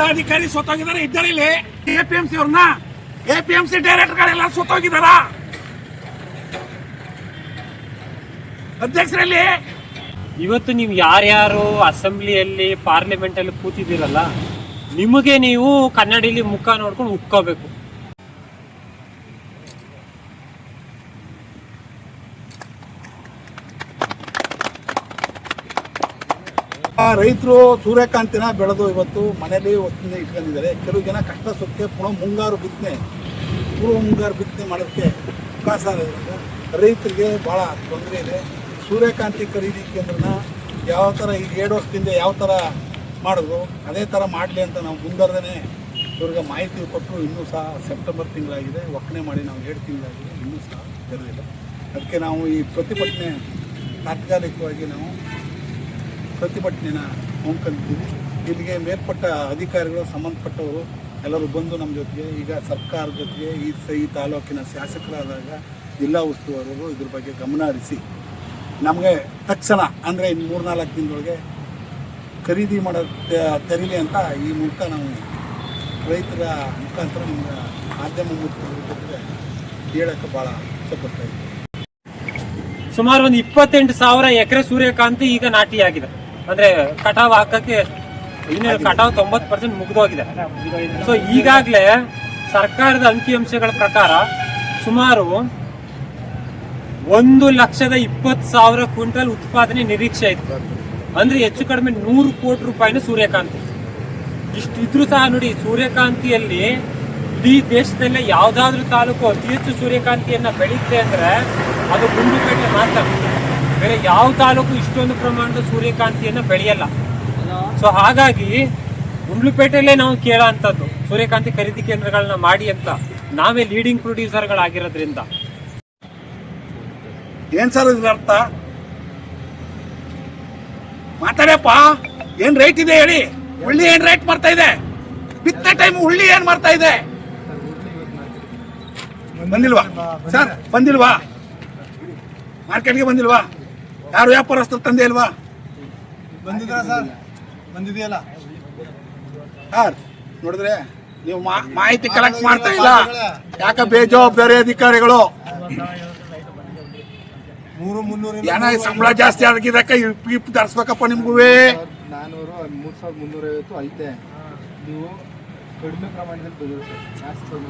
ಜಿಲ್ಲಾಧಿಕಾರಿ ಸೊತ್ತೋಗಿದ್ದಾರೆ, ಇದ್ದಾರೆ ಇಲ್ಲಿ. ಎ ಪಿ ಎಂ ಸಿ ಅವ್ರನ್ನ. ಎ ಪಿ ಎಂ ಸಿ ಡೈರೆಕ್ಟರ್ಗಳೆಲ್ಲ ಸೊತ್ತೋಗಿದಾರ ಅಧ್ಯಕ್ಷರಲ್ಲಿ. ಇವತ್ತು ನೀವು ಯಾರ್ಯಾರು ಅಸೆಂಬ್ಲಿಯಲ್ಲಿ, ಪಾರ್ಲಿಮೆಂಟಲ್ಲಿ ಕೂತಿದ್ದೀರಲ್ಲ, ನಿಮಗೆ ನೀವು ಕನ್ನಡಿಲಿ ಮುಖ ನೋಡ್ಕೊಂಡು ಉಕ್ಕೋಬೇಕು. ರೈತರು ಸೂರ್ಯಕಾಂತಿನ ಬೆಳೆದು ಇವತ್ತು ಮನೇಲಿ ಒತ್ತಿನ ಇಟ್ಕೊಂಡಿದ್ದಾರೆ. ಕೆಲವು ಜನ ಕಷ್ಟ ಸುಖಕ್ಕೆ ಪುನಃ ಮುಂಗಾರು ಬಿತ್ತನೆ ಪೂರ್ವ ಮುಂಗಾರು ಬಿತ್ತನೆ ಮಾಡೋಕ್ಕೆ ಅವಕಾಶ ಇರೋದ್ರಿಂದ ರೈತರಿಗೆ ಭಾಳ ತೊಂದರೆ ಇದೆ. ಸೂರ್ಯಕಾಂತಿ ಖರೀದಿ ಕೇಂದ್ರನ ಯಾವ ಥರ ಈಗ ಎರಡು ವರ್ಷದಿಂದ ಯಾವ ಥರ ಮಾಡೋದು, ಅದೇ ಥರ ಮಾಡಲಿ ಅಂತ ನಾವು ಮುಂದರದೇ ಇವ್ರಿಗೆ ಮಾಹಿತಿ ಕೊಟ್ಟರು ಇನ್ನೂ ಸಹ ಸೆಪ್ಟೆಂಬರ್ ತಿಂಗಳಾಗಿದೆ. ಒಕ್ಕಣೆ ಮಾಡಿ ನಾವು ಎರಡು ತಿಂಗಳಾಗಿದೆ. ಇನ್ನೂ ಸಹ ತೆರೆದಿಲ್ಲ. ಅದಕ್ಕೆ ನಾವು ಈ ಪ್ರತಿಭಟನೆ ತಾತ್ಕಾಲಿಕವಾಗಿ ನಾವು ಪ್ರತಿಭಟನೆನ ಹಮ್ಮಿಕೊಂಡಿದ್ದೀವಿ ಇಲ್ಲಿಗೆ ಮೇಲ್ಪಟ್ಟ ಅಧಿಕಾರಿಗಳು, ಸಂಬಂಧಪಟ್ಟವರು ಎಲ್ಲರೂ ಬಂದು ನಮ್ಮ ಜೊತೆಗೆ, ಈಗ ಸರ್ಕಾರದ ಜೊತೆಗೆ ಈ ಸ ಈ ತಾಲೂಕಿನ ಶಾಸಕರಾದಾಗ ಜಿಲ್ಲಾ ಉಸ್ತುವಾರರು ಇದ್ರ ಬಗ್ಗೆ ಗಮನ ಹರಿಸಿ. ನಮಗೆ ತಕ್ಷಣ ಅಂದರೆ ಇನ್ನು ಮೂರ್ನಾಲ್ಕು ದಿನದೊಳಗೆ ಖರೀದಿ ಮಾಡೋ, ತೆರೀಲಿ ಅಂತ ಈ ಮೂಲಕ ನಾವು ರೈತರ ಮುಖಾಂತರ ನಿಮ್ಗೆ ಮಾಧ್ಯಮ ಮೂಲಕ ಹೇಳೋಕ್ಕೆ ಭಾಳ ಇಷ್ಟಪಡ್ತಾ ಸುಮಾರು ಒಂದು ಇಪ್ಪತ್ತೆಂಟು ಸಾವಿರ ಎಕರೆ ಸೂರ್ಯಕಾಂತಿ ಈಗ ನಾಟಿಯಾಗಿದೆ. ಅಂದ್ರೆ ಕಟಾವ್ ಹಾಕಕ್ಕೆ ಇನ್ನೇನು ಕಟಾವ್ ತೊಂಬತ್ತು ಪರ್ಸೆಂಟ್ ಮುಗಿದೋಗಿದೆ. ಸೊ ಈಗಾಗಲೇ ಸರ್ಕಾರದ ಅಂಕಿಅಂಶಗಳ ಪ್ರಕಾರ ಸುಮಾರು ಒಂದು ಲಕ್ಷದ ಇಪ್ಪತ್ತು ಸಾವಿರ ಕ್ವಿಂಟಲ್ ಉತ್ಪಾದನೆ ನಿರೀಕ್ಷೆ ಇತ್ತು ಅಂದ್ರೆ ಹೆಚ್ಚು ಕಡಿಮೆ ನೂರು ಕೋಟಿ ರೂಪಾಯಿನ ಸೂರ್ಯಕಾಂತಿ. ಇಷ್ಟು ಇದ್ರೂ ಸಹ ನೋಡಿ ಸೂರ್ಯಕಾಂತಿಯಲ್ಲಿ ಇಡೀ ದೇಶದಲ್ಲೇ ಯಾವ್ದಾದ್ರು ತಾಲೂಕು ಅತಿ ಹೆಚ್ಚು ಸೂರ್ಯಕಾಂತಿಯನ್ನ ಬೆಳೀತೆ ಅಂದ್ರೆ ಅದು ಗುಂಡುಪೇಟೆ ಮಾತ್ರ. ಬೇರೆ ಯಾವ ತಾಲೂಕು ಇಷ್ಟೊಂದು ಪ್ರಮಾಣದ ಸೂರ್ಯಕಾಂತಿಯನ್ನು ಬೆಳೆಯಲ್ಲ. ಸೊ ಹಾಗಾಗಿ ಗುಂಡ್ಲುಪೇಟೆಯಲ್ಲೇ ನಾವು ಕೇಳೋ ಅಂಥದ್ದು ಸೂರ್ಯಕಾಂತಿ ಖರೀದಿ ಕೇಂದ್ರಗಳನ್ನ ಮಾಡಿ ಅಂತ ನಾವೇ ಲೀಡಿಂಗ್ ಪ್ರೊಡ್ಯೂಸರ್ಗಳಾಗಿರೋದ್ರಿಂದ ಏನ್ ಸರ್ ಇದ್ರ ಅರ್ಥ? ಮಾತಾಡ್ಯಪ್ಪ ಏನ್ ರೇಟ್ ಇದೆ ಹೇಳಿ? ಹುಳ್ಳಿ ಏನ್ ರೇಟ್ ಮಾಡ್ತಾ ಇದೆ? ಬಿತ್ತ ಟೈಮ್ ಹುಳ್ಳಿ ಏನ್ ಮಾಡ್ತಾ ಇದೆ? ಬಂದಿಲ್ವಾ? ಸರ್ ಬಂದಿಲ್ವಾ? ಮಾರ್ಕೆಟ್ಗೆ ಬಂದಿಲ್ವಾ? ಯಾರು ವ್ಯಾಪಾರಸ್ಥರು ತಂದೆ ಅಲ್ವಾ? ಬಂದಿದ್ರ ಸರ್? ಬಂದಿದೆಯಲ್ಲ ಸರ್ ನೋಡಿದ್ರೆ ನೀವು ಮಾಹಿತಿ ಕಲೆಕ್ಟ್ ಮಾಡ್ತಾ ಇಲ್ಲ. ಯಾಕ ಬೇಜವಾಬ್ದಾರಿ ಅಧಿಕಾರಿಗಳು? ಮೂರು ಮುನ್ನೂರ ಏನ ಸಂಬಳ ಜಾಸ್ತಿ ಆಗಿದ್ದಕ್ಕ ಇಪ್ಪ ತರಿಸ್ಬೇಕಪ್ಪ ನಿಮ್ಗೂ ನಾನೂರು ಮೂರು ಸಾವಿರದ ಮುನ್ನೂರೈವತ್ತು ಐತೆ. ನೀವು ಕಡಿಮೆ ಪ್ರಮಾಣದಲ್ಲಿ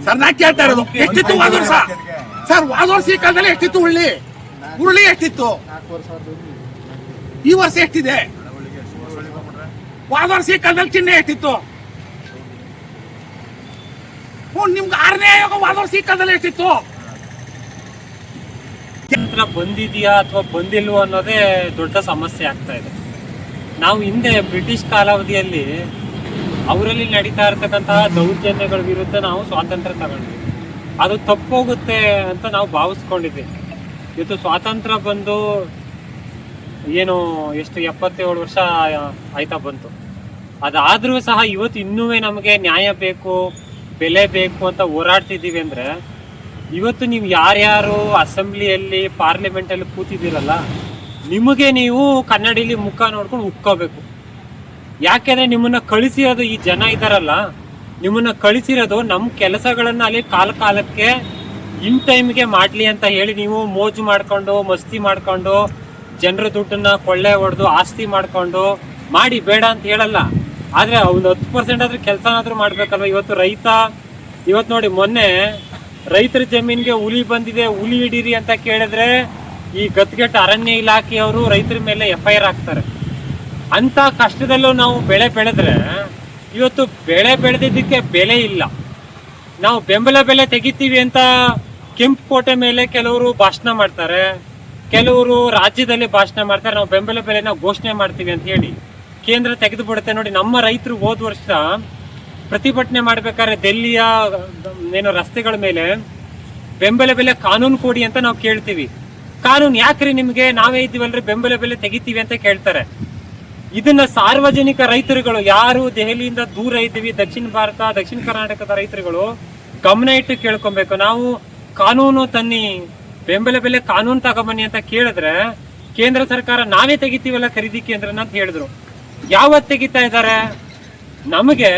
ಸರ್ ನಾ ಕೇಳ್ತಾ ಇರೋದು ಎಷ್ಟಿತ್ತು ಸರ್ ಸರ್ ಈ ಕಾಲದಲ್ಲಿ ಎಷ್ಟಿತ್ತು ಉಳ್ಳಿ ಉರುಳಿ ಎಷ್ಟಿತ್ತು? ಈ ವರ್ಷ ಎಷ್ಟಿದೆ? ಹೋದ ವರ್ಷ ಕಾಲದಲ್ಲಿ ಚಿಹ್ನೆ ಎಷ್ಟಿತ್ತು? ಹ್ಞೂ, ನಿಮ್ಗೆ ಆರನೇ ಆಯೋಗ ಹೋದ ವರ್ಷ ಎಷ್ಟಿತ್ತು? ಯಂತ್ರ ಬಂದಿದೆಯಾ ಅಥವಾ ಬಂದಿಲ್ವೋ ಅನ್ನೋದೇ ದೊಡ್ಡ ಸಮಸ್ಯೆ ಆಗ್ತಾ ಇದೆ. ನಾವು ಹಿಂದೆ ಬ್ರಿಟಿಷ್ ಕಾಲಾವಧಿಯಲ್ಲಿ ಅವರಲ್ಲಿ ನಡೀತಾ ಇರ್ತಕ್ಕಂತಹ ದೌರ್ಜನ್ಯಗಳ ವಿರುದ್ಧ ನಾವು ಸ್ವಾತಂತ್ರ್ಯ ತಗೊಂಡ್ವಿ. ಅದು ತಪ್ಪೋಗುತ್ತೆ ಅಂತ ನಾವು ಭಾವಿಸ್ಕೊಂಡಿದ್ವಿ ಇವತ್ತು ಸ್ವಾತಂತ್ರ್ಯ ಬಂದು ಏನು ಎಷ್ಟು ಎಪ್ಪತ್ತೇಳು ವರ್ಷ ಆಯ್ತಾ ಬಂತು. ಅದಾದ್ರೂ ಸಹ ಇವತ್ತು ಇನ್ನೂ ನಮಗೆ ನ್ಯಾಯ ಬೇಕು, ಬೆಲೆ ಬೇಕು ಅಂತ ಹೋರಾಡ್ತಿದ್ದೀವಿ ಅಂದ್ರೆ, ಇವತ್ತು ನೀವು ಯಾರ್ಯಾರು ಅಸೆಂಬ್ಲಿಯಲ್ಲಿ, ಪಾರ್ಲಿಮೆಂಟಲ್ಲಿ ಕೂತಿದ್ದೀರಲ್ಲ, ನಿಮಗೆ ನೀವು ಕನ್ನಡಿಲಿ ಮುಖ ನೋಡ್ಕೊಂಡು ಉಕ್ಕೋಬೇಕು. ಯಾಕೆಂದ್ರೆ ನಿಮ್ಮನ್ನ ಕಳಿಸಿರೋದು ಈ ಜನ ಇದ್ದಾರಲ್ಲ ನಿಮ್ಮನ್ನ ಕಳಿಸಿರೋದು ನಮ್ಮ ಕೆಲಸಗಳನ್ನ ಅಲ್ಲಿ ಕಾಲ ಕಾಲಕ್ಕೆ ಇನ್ ಟೈಮ್ಗೆ ಮಾಡಲಿ ಅಂತ ಹೇಳಿ ನೀವು ಮೋಜು ಮಾಡಿಕೊಂಡು, ಮಸ್ತಿ ಮಾಡಿಕೊಂಡು, ಜನರ ದುಡ್ಡನ್ನ ಕೊಳ್ಳೆ ಹೊಡೆದು, ಆಸ್ತಿ ಮಾಡಿಕೊಂಡು ಮಾಡಿ ಬೇಡ ಅಂತ ಹೇಳಲ್ಲ. ಆದರೆ ಒಂದು ಹತ್ತು ಪರ್ಸೆಂಟ್ ಆದರೂ ಕೆಲಸನಾದರೂ ಮಾಡಬೇಕಲ್ವ? ಇವತ್ತು ರೈತ ಇವತ್ತು ನೋಡಿ ಮೊನ್ನೆ ರೈತರ ಜಮೀನಿಗೆ ಹುಲಿ ಬಂದಿದೆ, ಹುಲಿ ಹಿಡೀರಿ ಅಂತ ಕೇಳಿದ್ರೆ ಈ ಗತ್ಗೆಟ್ಟ ಅರಣ್ಯ ಇಲಾಖೆಯವರು ರೈತರ ಮೇಲೆ ಎಫ್ ಐ ಆರ್ ಹಾಕ್ತಾರೆ. ಅಂಥ ಕಷ್ಟದಲ್ಲೂ ನಾವು ಬೆಳೆ ಬೆಳೆದ್ರೆ ಇವತ್ತು ಬೆಳೆ ಬೆಳೆದಿದ್ದಕ್ಕೆ ಬೆಲೆ ಇಲ್ಲ. ನಾವು ಬೆಂಬಲ ಬೆಲೆ ತೆಗಿತೀವಿ ಅಂತ ಕೆಂಪು ಕೋಟೆ ಮೇಲೆ ಕೆಲವರು ಭಾಷಣ ಮಾಡ್ತಾರೆ. ಕೆಲವರು ರಾಜ್ಯದಲ್ಲಿ ಭಾಷಣ ಮಾಡ್ತಾರೆ. ನಾವು ಬೆಂಬಲ ಬೆಲೆನ ಘೋಷಣೆ ಮಾಡ್ತೀವಿ ಅಂತ ಹೇಳಿ ಕೇಂದ್ರ ತೆಗೆದು ಬಿಡುತ್ತೆ ನೋಡಿ. ನಮ್ಮ ರೈತರು ಹೋದ ವರ್ಷ ಪ್ರತಿಭಟನೆ ಮಾಡ್ಬೇಕಾದ್ರೆ ದೆಲ್ಲಿಯ ಏನು ರಸ್ತೆಗಳ ಮೇಲೆ ಬೆಂಬಲ ಬೆಲೆ ಕಾನೂನು ಕೊಡಿ ಅಂತ ನಾವು ಕೇಳ್ತೀವಿ. ಕಾನೂನು ಯಾಕ್ರಿ ನಿಮ್ಗೆ? ನಾವೇ ಇದ್ದೀವಲ್ರಿ, ಬೆಂಬಲ ಬೆಲೆ ತೆಗಿತೀವಿ ಅಂತ ಕೇಳ್ತಾರೆ. ಇದನ್ನ ಸಾರ್ವಜನಿಕ ರೈತರುಗಳು, ಯಾರು ದೆಹಲಿಯಿಂದ ದೂರ ಇದ್ದೀವಿ, ದಕ್ಷಿಣ ಭಾರತ, ದಕ್ಷಿಣ ಕರ್ನಾಟಕದ ರೈತರುಗಳು ಗಮನ ಇಟ್ಟು ಕೇಳ್ಕೊಬೇಕು. ನಾವು ಕಾನೂನು ತನ್ನಿ ಬೆಂಬಲ ಬೆಲೆ ಕಾನೂನು ತಗೊಂಬನ್ನಿ ಅಂತ ಕೇಳಿದ್ರೆ ಕೇಂದ್ರ ಸರ್ಕಾರ ನಾವೇ ತೆಗಿತೀವಲ್ಲ ಖರೀದಿ ಕೇಂದ್ರನ ಅಂತ ಹೇಳಿದ್ರು. ಯಾವತ್ತು ತೆಗಿತಾ ಇದ್ದಾರೆ? ನಮಗೆ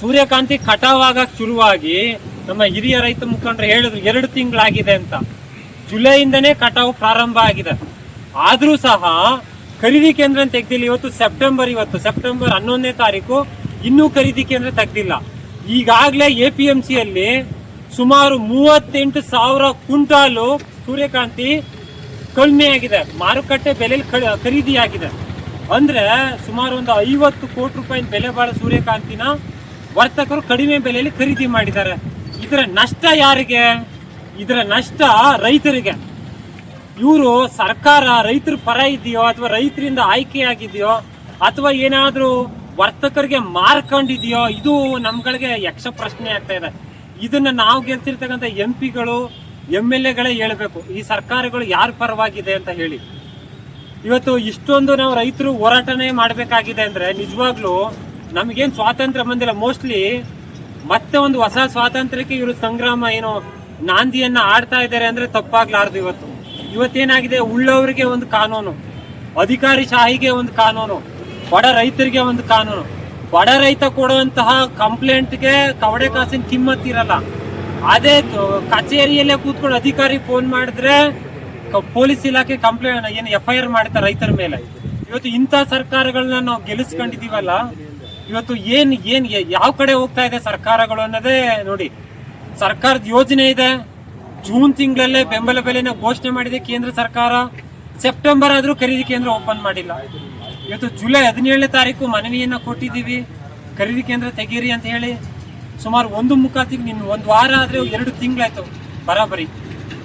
ಸೂರ್ಯಕಾಂತಿ ಕಟಾವ್ ಆಗಕ್ ಶುರುವಾಗಿ ನಮ್ಮ ಹಿರಿಯ ರೈತ ಮುಖಂಡರು ಹೇಳಿದ್ರು, ಎರಡು ತಿಂಗಳಾಗಿದೆ ಅಂತ. ಜುಲೈಯಿಂದನೇ ಕಟಾವು ಪ್ರಾರಂಭ ಆಗಿದೆ. ಆದರೂ ಸಹ ಖರೀದಿ ಕೇಂದ್ರ ತೆಗ್ದಿಲ್ಲ. ಇವತ್ತು ಸೆಪ್ಟೆಂಬರ್ ಇವತ್ತು ಸೆಪ್ಟೆಂಬರ್ ಹನ್ನೊಂದನೇ ತಾರೀಕು ಇನ್ನೂ ಖರೀದಿ ಕೇಂದ್ರ ತೆಗ್ದಿಲ್ಲ. ಈಗಾಗಲೇ ಎ ಪಿ ಎಂ ಸಿಯಲ್ಲಿ ಸುಮಾರು ಮೂವತ್ತೆಂಟು ಸಾವಿರ ಕ್ವಿಂಟಾಲು ಸೂರ್ಯಕಾಂತಿ ಕಡಿಮೆ ಆಗಿದೆ ಮಾರುಕಟ್ಟೆ ಬೆಲೆಯಲ್ಲಿ ಖರೀದಿಯಾಗಿದೆ. ಅಂದ್ರೆ ಸುಮಾರು ಒಂದು ಐವತ್ತು ಕೋಟಿ ರೂಪಾಯಿ ಬೆಲೆ ಬಾಳ ಸೂರ್ಯಕಾಂತಿನ ವರ್ತಕರು ಕಡಿಮೆ ಬೆಲೆಯಲ್ಲಿ ಖರೀದಿ ಮಾಡಿದ್ದಾರೆ. ಇದರ ನಷ್ಟ ಯಾರಿಗೆ? ಇದರ ನಷ್ಟ ರೈತರಿಗೆ. ಇವರು ಸರ್ಕಾರ ರೈತರ ಪರ ಇದೆಯೋ ಅಥವಾ ರೈತರಿಂದ ಆಯ್ಕೆಯಾಗಿದೆಯೋ ಅಥವಾ ಏನಾದರೂ ವರ್ತಕರಿಗೆ ಮಾರ್ಕೊಂಡಿದೆಯೋ, ಇದು ನಮ್ಗಳಿಗೆ ಯಕ್ಷ ಪ್ರಶ್ನೆ ಆಗ್ತಾ ಇದೆ. ಇದನ್ನ ನಾವು ಗೆಲ್ತಿರ್ತಕ್ಕಂಥ ಎಂ ಪಿಗಳು ಎಂ ಎಲ್ ಎಗಳೇ ಹೇಳ್ಬೇಕು. ಈ ಸರ್ಕಾರಗಳು ಯಾರ ಪರವಾಗಿದೆ ಅಂತ ಹೇಳಿ. ಇವತ್ತು ಇಷ್ಟೊಂದು ನಾವು ರೈತರು ಹೋರಾಟನೇ ಮಾಡಬೇಕಾಗಿದೆ ಅಂದ್ರೆ ನಿಜವಾಗ್ಲೂ ನಮಗೇನು ಸ್ವಾತಂತ್ರ್ಯ ಬಂದಿಲ್ಲ. ಮೋಸ್ಟ್ಲಿ ಮತ್ತೆ ಒಂದು ಹೊಸ ಸ್ವಾತಂತ್ರ್ಯಕ್ಕೆ ಇವರು ಸಂಗ್ರಾಮ ಏನು ನಾಂದಿಯನ್ನ ಆಡ್ತಾ ಇದ್ದಾರೆ ಅಂದ್ರೆ ತಪ್ಪಾಗ್ಲಾರ್ದು ಇವತ್ತು. ಇವತ್ತೇನಾಗಿದೆ? ಉಳ್ಳವರಿಗೆ ಒಂದು ಕಾನೂನು, ಅಧಿಕಾರಿ ಶಾಹಿಗೆ ಒಂದು ಕಾನೂನು, ಬಡ ರೈತರಿಗೆ ಒಂದು ಕಾನೂನು. ಬಡ ರೈತ ಕೊಡುವಂತಹ ಕಂಪ್ಲೇಂಟ್ಗೆ ಕವಡೆ ಕಾಸಿನ ಕಿಮ್ಮತ್ ಇರಲ್ಲ. ಅದೇ ಕಚೇರಿಯಲ್ಲೇ ಕೂತ್ಕೊಂಡು ಅಧಿಕಾರಿ ಫೋನ್ ಮಾಡಿದ್ರೆ ಪೊಲೀಸ್ ಇಲಾಖೆ ಕಂಪ್ಲೇಂಟ್, ಏನು ಎಫ್ ಐ ಆರ್ ಮಾಡ್ತಾರೆ ರೈತರ ಮೇಲೆ. ಇವತ್ತು ಇಂಥ ಸರ್ಕಾರಗಳನ್ನ ನಾವು ಗೆಲ್ಲಿಸ್ಕೊಂಡಿದೀವಲ್ಲ ಇವತ್ತು ಏನ್ ಏನ್ ಯಾವ ಕಡೆ ಹೋಗ್ತಾ ಇದೆ ಸರ್ಕಾರಗಳು ಅನ್ನೋದೇ ನೋಡಿ. ಸರ್ಕಾರದ ಯೋಜನೆ ಇದೆ. ಜೂನ್ ತಿಂಗಳಲ್ಲೇ ಬೆಂಬಲ ಬೆಲೆನ ಘೋಷಣೆ ಮಾಡಿದೆ ಕೇಂದ್ರ ಸರ್ಕಾರ. ಸೆಪ್ಟೆಂಬರ್ ಆದ್ರೂ ಖರೀದಿ ಕೇಂದ್ರ ಓಪನ್ ಮಾಡಿಲ್ಲ. ಇವತ್ತು ಜುಲೈ ಹದಿನೇಳನೇ ತಾರೀಕು ಮನವಿಯನ್ನು ಕೊಟ್ಟಿದ್ದೀವಿ. ಖರೀದಿ ಕೇಂದ್ರ ತೆಗೀರಿ ಅಂತ ಹೇಳಿ ಸುಮಾರು ಒಂದು ಮುಖಾತಿಗೆ ನಿನ್ನ ಒಂದು ವಾರ ಆದ್ರೆ ಎರಡು ತಿಂಗಳಾಯ್ತು ಬರಾಬರಿ.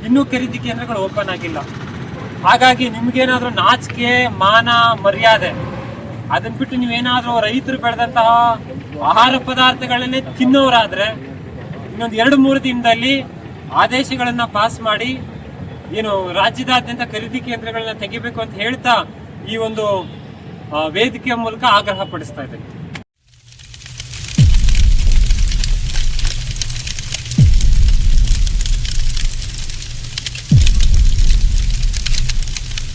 ಇನ್ನೂ ಖರೀದಿ ಕೇಂದ್ರಗಳು ಓಪನ್ ಆಗಿಲ್ಲ. ಹಾಗಾಗಿ ನಿಮ್ಗೇನಾದ್ರೂ ನಾಚಿಕೆ, ಮಾನ, ಮರ್ಯಾದೆ ಅದನ್ನ ಬಿಟ್ಟು ನೀವೇನಾದರೂ ರೈತರು ಬೆಳೆದಂತಹ ಆಹಾರ ಪದಾರ್ಥಗಳನ್ನೇ ತಿನ್ನೋರಾದ್ರೆ ಇನ್ನೊಂದು ಎರಡು ಮೂರು ದಿನದಲ್ಲಿ ಆದೇಶಗಳನ್ನು ಪಾಸ್ ಮಾಡಿ ಏನು ರಾಜ್ಯದಾದ್ಯಂತ ಖರೀದಿ ಕೇಂದ್ರಗಳನ್ನ ತೆಗಿಬೇಕು ಅಂತ ಹೇಳ್ತಾ ಈ ಒಂದು ವೇದಿಕೆಯ ಮೂಲಕ ಆಗ್ರಹ ಪಡಿಸ್ತಾ ಇದ್ದೇನೆ.